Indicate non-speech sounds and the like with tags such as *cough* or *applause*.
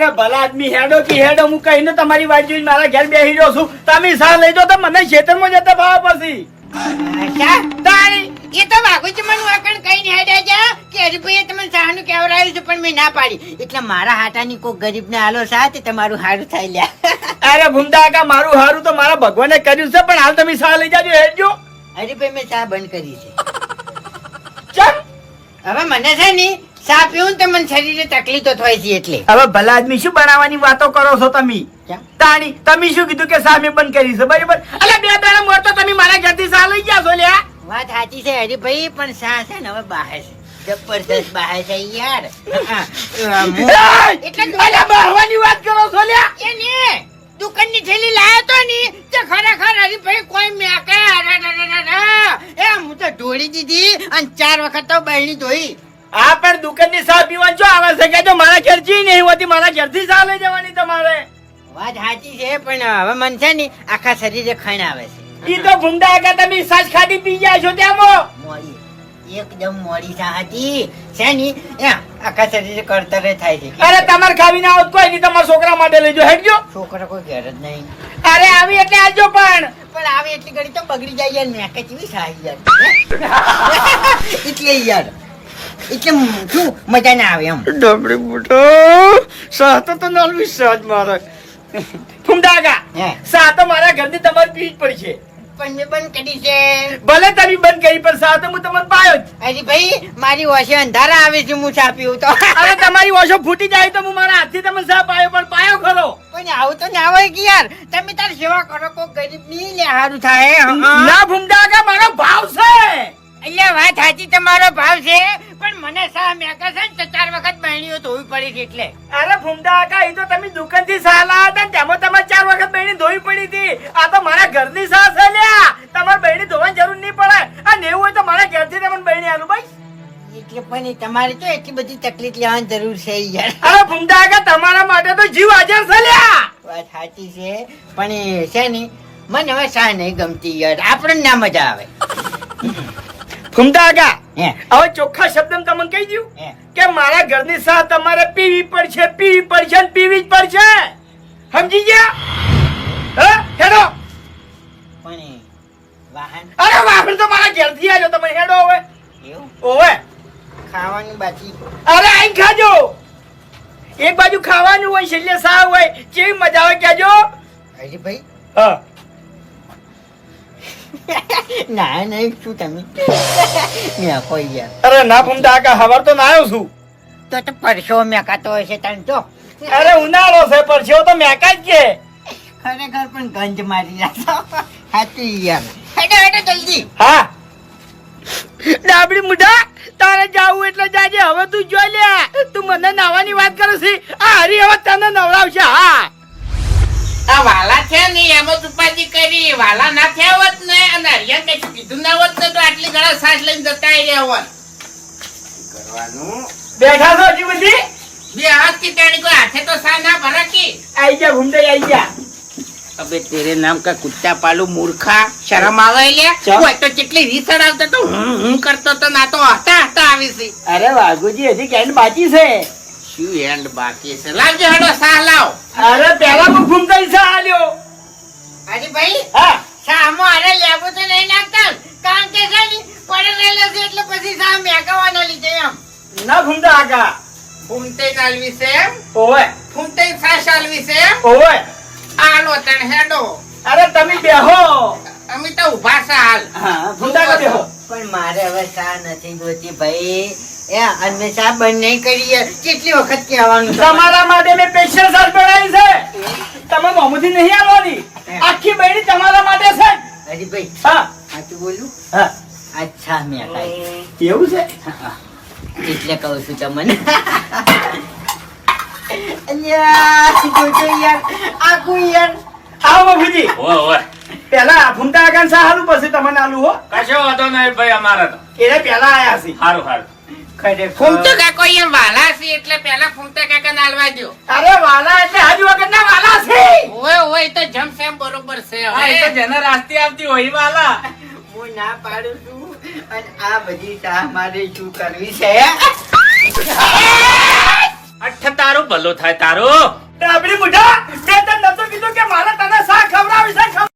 અરે ભલા આદમી હેડો કે હેડો હું કહીને તમારી જોઈને મારા ઘેર બેસી રહ્યો છું. તમે સા લઈ જાઓ તો મને ખેતરમાં જતા ભાવ પછી એ તો વાઘુજી મને વાકણ કહીને હેડ્યા જા. કે હરીભાઈએ તમને સાનું કહેવડાવ્યું છે પણ મેં ના પાડી. એટલે મારા હાટાની કોઈ ગરીબને આલો સાથે તમારું હારું થાય લ્યા. અરે ભૂમતા કાકા મારું હારું તો મારા ભગવાને કર્યું છે પણ હાલ તમે સા લઈ જાજો હેડજો. હરીભાઈ મેં સાહ બંધ કરી છે. ચમ. હવે મને છે ને ચા પીવું તો મને શરીરે તકલીફ તો થાય છે એટલે. હવે ભલા આદમી શું બનાવવાની વાતો કરો છો તમે? તાણી તમે શું કીધું કે સામે બંધ કરી છે? બરાબર? અલે બે દાડા મોર તો તમે મારા ઘરથી સા લઈ ગયા છો લ્યા. વાત સાચી છે હરીભાઈ પણ સા છે ને હવે બહાર છે. જબરદસ્ત બહાર યાર. એટલે વાત કરો છો લ્યા. એ ને દુકાનની થેલી લાયો તો ની તે ખરેખર હરીભાઈ કોઈ મેકે એ હું તો ઢોળી દીધી અને ચાર વખત તો બહેણી ધોઈ. આ પણ દુકાનની સા પીવાની જો આવે છે કે જો મારા ઘરથી નહીં હોતી મારા ઘરથી સા લઈ જવાની તમારે. વાત સાચી છે પણ હવે મન છે ને આખા શરીરે ખણ આવે છે. ઈ તો ભૂંડા આગા તમે સાજ ખાડી પી ગયા છો ત્યાં મોડી એકદમ મોડી સા હતી. છે ની એ આખા શરીરે કરતરે થાય છે. અરે તમારે ખાવી ના હોત કોઈ નહીં તમારા છોકરા માટે લેજો જાઓ હેડજો. છોકરો કોઈ ઘેર જ નહીં. અરે આવી એટલે આવજો પણ. પણ આવી એટલી ઘડી તો બગડી જાય યાર મેકે ચીવી સાહી યાર. *laughs* એટલે યાર. એટલે શું મજા ના આવે એમ. ડબડી બુટો સાતો તો નાલ વિશ્વાસ મારે. ભૂંડા આગા હે. સા તો મારા ઘરની તમારી પીઠ પડી પડશે પણ બંધ કરી છે. ભલે તમે બંધ કરી પણ સા હું તમને પાયો જ. અરે ભાઈ મારી ઓછે અંધારા આવે છે હું ચા પીવું તો. અરે તમારી ઓછો ફૂટી જાય તો હું મારા હાથથી તમને સા પાયો પણ પાયો ખરો. પણ આવું તો ના હોય કે યાર. તમે તાર સેવા કરો કોઈ ગરીબની લે હારું થાય. ના ભૂંડા મારો ભાવ છે. અહીંયા વાત સાચી તમારો ભાવ છે. મને સા મેકા છે ને ચાર વખત બહેણીઓ ધોવી પડી છે એટલે. અરે ભૂમડા કાકા એ તો તમે દુકાનથી સા લાયા હતા ને તેમાં તમારે ચાર વખત બહેણી ધોવી પડી હતી. આ તો મારા ઘરની સા છે લ્યા. તમારે બહેણી ધોવાની જરૂર નહીં પડે. આ નેવું હોય તો મારા ઘરથી તમને બહેણી આલું ભાઈ. એટલે પણ તમારે તો એટલી બધી તકલીફ લેવાની જરૂર છે યાર. અરે ભૂમડા કાકા તમારા માટે તો જીવ હાજર છે લ્યા. વાત સાચી છે પણ એ છે ને મને હવે સા નહીં ગમતી યાર. આપણને ના મજા આવે. ભૂમડા કાકા હે હવે ચોખ્ખા શબ્દ તમને કહી દઉં કે મારા ઘરની સાહ તમારે પીવી પડશે પીવી પડશે ને પીવી જ પડશે. સમજી ગયા? હે હેડો. પણ વાહન? અરે વાહન તો મારા ઘરથી આવ્યો તમે હેડો હવે. ઓવે. ખાવાનું બાકી અરે આઈ ખાજો. એક બાજુ ખાવાનું હોય છેલ્લે સાવ હોય કેવી મજા આવે કેજો અરે ભાઈ હા. *laughs* ના નહીં શું તમે? *laughs* મેં કોઈ ગયા અરે ના ફમતા કાકા હવાર તો ના આવ્યો છું. તો તો પરસો મેકાતો હશે તને તો. અરે ઉનાળો છે પરસો તો મેકા જ કે. ખરેખર પણ ગંજ મારી નાખો હાચું યાર. હેડો હેડો જલ્દી. હા. ડાબડી મુઢા તારે જાવું એટલે જાજે. હવે તું જોઈ લે. તું મને નાવાની વાત કરે છે. આ હરી હવે તને નવડાવશે હા. આ વાલા છે ને એમાં ઉપાધિ કરી વાલા ના થયા હોત ને અને હરિયા કઈ કીધું ના હોત ને તો આટલી ઘણા સાસ લઈને જતા રહ્યા હોત. કરવાનું? બેઠા છો હજી બધી? બે હાથ કે તેણી કોઈ હાથે તો સા ના ભરકી. આઈ જા ઘૂમતે આઈ જા અબે તેરે નામ કા કુત્તા પાલુ મૂર્ખા? શરમ આવે લે કોઈ તો કેટલી રીસડ આવતા તો હું હું કરતો તો ના તો હતા હતા આવી સી અરે વાઘુજી હજી કેન બાકી છે? શું એન્ડ બાકી છે? લાવજો હડો સા લાવ. અરે પેલા હું ઘૂમતા સા આલ્યો. હાજી ભાઈ હા. સામો આને લેવો તો નહીં નાખતા કારણ કે છે ને પડેલો છે એટલે પછી સા મેકાવાના લીધે એમ. ના ઘૂમતા આગા ફૂમતે નાલવી છે એમ? ઓય ફૂમતે સાસ આલવી છે એમ? ઓય આલો તણ હેડો. અરે તમે બેહો. અમે તો ઊભા સા હાલ. હા ઘૂમતા કા બેહો. પણ મારે હવે સા નથી જોતી ભાઈ. એ સાહેબ બંને બંધ નહીં કરી યાર. કેટલી વખત કહેવાનું? તમારે? તમારા માટે મેં સ્પેશિયલ સાહેબ બનાવી છે. તમે મોમુથી નહીં આવવાની. આખી બહેની તમારા માટે છે. અરે ભાઈ હા. સાચું બોલું? હા. અચ્છા મેકાઈ એવું છે? એટલે કહું છું તમને. યાર આખું યાર. આવો બાપુજી ઓય ઓય પેલા ફૂમતા કાકા સા હાલું પછી તમને આલુ હો. કશો વાંધો નહીં ભાઈ અમારે તો. એને પેલા આયા છે. સારું સારું ફૂમતો કાકો વાલા હું ના પાડું છું અને આ બધી ચા મારે શું કરવી છે? અઠ તારો ભલો થાય તારો. ડાબડી બુઢા મેં તને કીધું કે મારે તને શા ખવડાવી છે